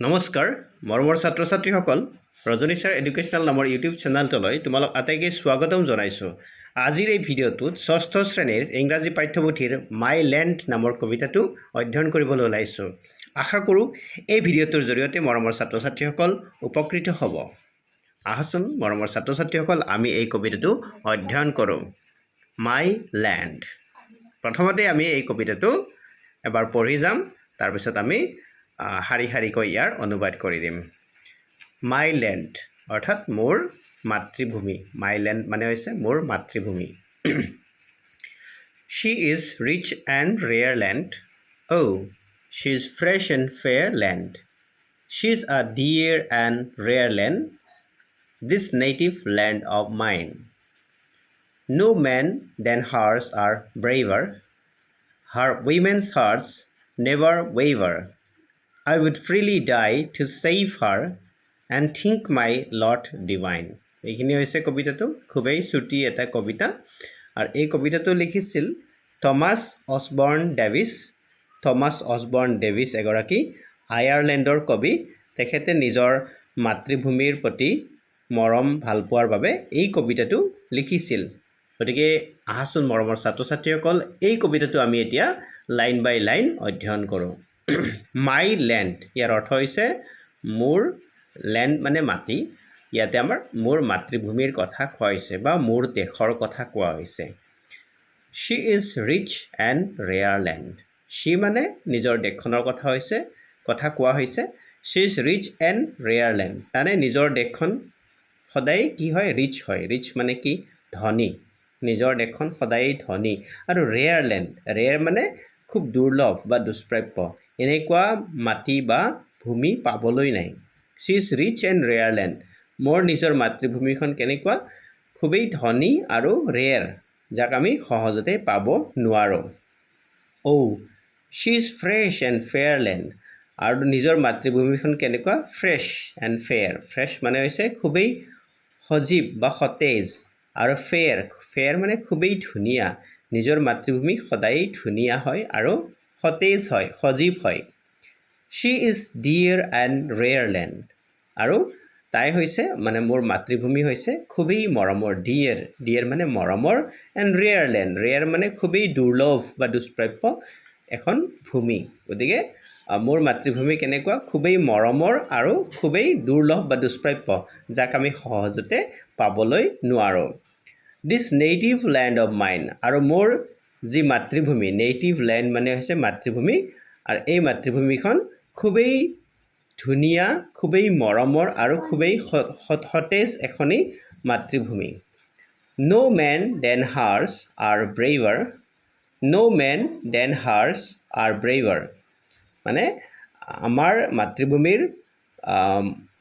নমস্কাৰ, মৰমৰ ছাত্ৰ ছাত্ৰীসকল ৰজনী ছাৰ এডুকেশ্যনেল নামৰ ইউটিউব চেনেলটোলৈ তোমালোক আটাইকে স্বাগতম জনাইছোঁ। আজিৰ এই ভিডিঅ'টোত ষষ্ঠ শ্ৰেণীৰ ইংৰাজী পাঠ্যপুথিৰ মাই লেণ্ড নামৰ কবিতাটো অধ্যয়ন কৰিবলৈ ওলাইছোঁ। আশা কৰোঁ এই ভিডিঅ'টোৰ জৰিয়তে মৰমৰ ছাত্ৰ ছাত্ৰীসকল উপকৃত হ'ব। আহাচোন, মৰমৰ ছাত্ৰ ছাত্ৰীসকল আমি এই কবিতাটো অধ্যয়ন কৰোঁ। My land. প্ৰথমতে আমি এই কবিতাটো এবাৰ পঢ়ি যাম, তাৰপিছত আমি শাৰী শাৰীকৈ ইয়াৰ অনুবাদ কৰি দিম। মাই লেণ্ড অৰ্থাৎ মোৰ মাতৃভূমি। মাই লেণ্ড মানে হৈছে মোৰ মাতৃভূমি। She is rich and rare land oh' she is fresh and fair land she is a dear and rare land this native land of mine No man than hers are braver. Her women's hearts never waver. I would freely die to save her and think my lot divine. এইখিনি হৈছে কবিতাটো, খুবেই চুটি এটা কবিতা। আৰু এই কবিতাটো লিখিছিল Thomas Osborne Davis. Thomas Osborne Davis এগৰাকী আয়াৰলেণ্ডৰ কবি। তেখেতে নিজৰ মাতৃভূমিৰ প্ৰতি মৰম ভালো পোৱাৰ বাবে এই কবিতাটো লিখিছিল। গতিকে আহাচোন মৰমৰ ছাত্ৰ ছাত্ৰীসকল এই কবিতাটো আমি এতিয়া লাইন বাই লাইন অধ্যয়ন কৰোঁ। মাই লেণ্ড ইয়াৰ অৰ্থ হৈছে মোৰ লেণ্ড মানে মাটি। ইয়াতে আমাৰ মোৰ মাতৃভূমিৰ কথা কোৱা হৈছে বা মোৰ দেশৰ কথা কোৱা হৈছে। She is rich and rare land she মানে নিজৰ দেশখনৰ কথা হৈছে কথা কোৱা হৈছে। She is rich and rare land মানে নিজৰ দেশখন সদায় কি হয়? ৰিচ হয়। ৰিচ মানে কি? ধনী। নিজৰ দেশখন সদায়েই ধনী। আৰু ৰেয়াৰ লেণ্ড ৰেয়াৰ মানে খুব দুৰ্লভ বা দুষ্প্ৰাপ্য। এনেকুৱা মাটি বা ভূমি পাবলৈ নাই। She is rich and rare land মোৰ নিজৰ মাতৃভূমিখন কেনেকুৱা? খুবেই ধনী আৰু ৰেয়াৰ যাক আমি সহজতে পাব নোৱাৰোঁ। অ' she is fresh and fair land আৰু নিজৰ মাতৃভূমিখন কেনেকুৱা? ফ্ৰেছ এণ্ড ফেয়াৰ ফ্ৰেছ মানে হৈছে খুবেই সজীৱ বা সতেজ আৰু ফেয়াৰ ফেয়াৰ মানে খুবেই ধুনীয়া। নিজৰ মাতৃভূমি সদায়েই ধুনীয়া হয় আৰু সতেজ হয় সজীৱ হয়। She is dear and rare land আৰু তাই হৈছে মানে মোৰ মাতৃভূমি হৈছে খুবেই মৰমৰ ডিয়েৰ ডিয়েৰ মানে মৰমৰ এণ্ড ৰেয়াৰ লেণ্ড ৰেয়াৰ মানে খুবেই দুৰ্লভ বা দুষ্প্ৰাপ্য এখন ভূমি। গতিকে মোৰ মাতৃভূমি কেনেকুৱা? খুবেই মৰমৰ আৰু খুবেই দুৰ্লভ বা দুষ্প্ৰাপ্য যাক আমি সহজতে পাবলৈ নোৱাৰোঁ। দিছ নেটিভ লেণ্ড অফ মাইন আৰু মোৰ যি মাতৃভূমি নেটিভ লেণ্ড মানে হৈছে মাতৃভূমি। আৰু এই মাতৃভূমিখন খুবেই ধুনীয়া, খুবেই মৰমৰ আৰু খুবেই সতেজ এখনি মাতৃভূমি। ন' মেন দেন হাৰ্ছ আৰ ব্ৰেভাৰ ন' মেন দেন হাৰ্ছ আৰ ব্ৰেভাৰ মানে আমাৰ মাতৃভূমিৰ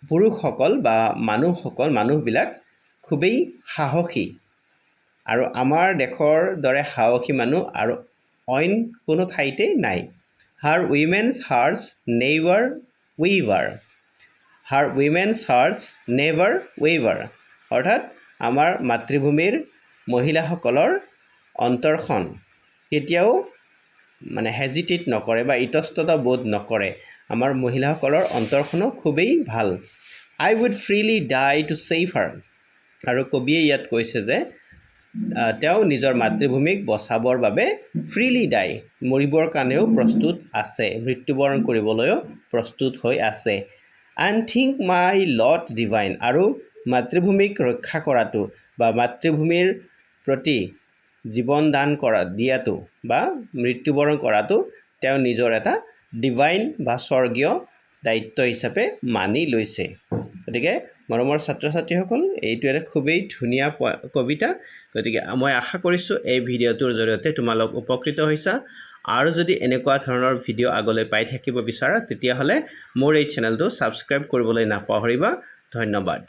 পুৰুষসকল বা মানুহসকল, মানুহবিলাক খুবেই সাহসী। আৰু আমাৰ দেশৰ দৰে সাহসী মানুহ আৰু অইন কোনো ঠাইতে নাই। Her women's hearts never waver her women's hearts never waver অৰ্থাৎ আমাৰ মাতৃভূমিৰ মহিলাসকলৰ অন্তৰখন কেতিয়াও মানে হেজিটেট নকৰে বা ইতস্ততা বোধ নকৰে। আমাৰ মহিলাসকলৰ অন্তৰখনো খুবেই ভাল। I would freely die to save her আৰু কবিয়ে ইয়াত কৈছে যে তেওঁ নিজৰ মাতৃভূমিক বচাবৰ বাবে ফ্ৰীলি ডাই মৰিবৰ কাৰণেও প্ৰস্তুত আছে, মৃত্যুবৰণ কৰিবলৈও প্ৰস্তুত হৈ আছে। And think my lot divine আৰু মাতৃভূমিক ৰক্ষা কৰাটো বা মাতৃভূমিৰ প্ৰতি জীৱন দান কৰা, দিয়াটো বা মৃত্যুবৰণ কৰাটো তেওঁ নিজৰ এটা ডিভাইন বা স্বৰ্গীয় দায়িত্ব হিচাপে মানি লৈছে। গতিকে মৰমৰ ছাত্ৰ ছাত্ৰীসকল এইটো এটা খুবেই ধুনীয়া কবিতা। গতিকে মই আশা কৰিছোঁ এই ভিডিঅ'টোৰ জৰিয়তে তোমালোক উপকৃত হৈছা। আৰু যদি এনেকুৱা ধৰণৰ ভিডিঅ' আগলৈ পাই থাকিব বিচাৰা তেতিয়াহ'লে মোৰ এই চেনেলটো ছাবস্ক্ৰাইব কৰিবলৈ নাপাহৰিবা। ধন্যবাদ।